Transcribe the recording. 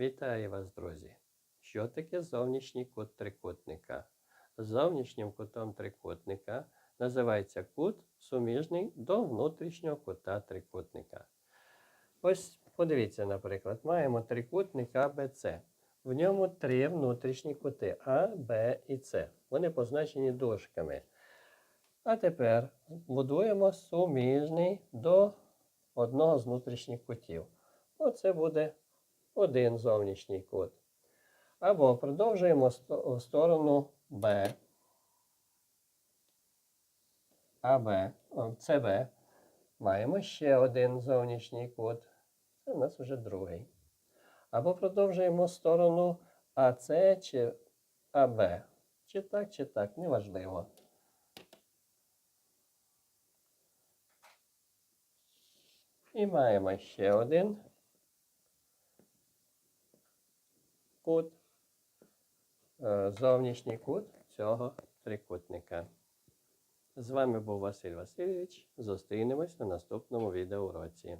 Вітаю вас, друзі! Що таке зовнішній кут трикутника? Зовнішнім кутом трикутника називається кут суміжний до внутрішнього кута трикутника. Ось подивіться, наприклад, маємо трикутник АБЦ. В ньому три внутрішні кути А, Б і С. Вони позначені дужками. А тепер будуємо суміжний до одного з внутрішніх кутів. Оце буде один зовнішній кут. Або продовжуємо в сторону Б. АБ, ЦБ. Маємо ще один зовнішній кут. Це у нас вже другий. Або продовжуємо в сторону АЦ чи АБ. Чи так, чи так, неважливо. І маємо ще один кут, е, зовнішній кут цього трикутника. З вами був Василь Васильович. Зустрінемось на наступному відеоуроці.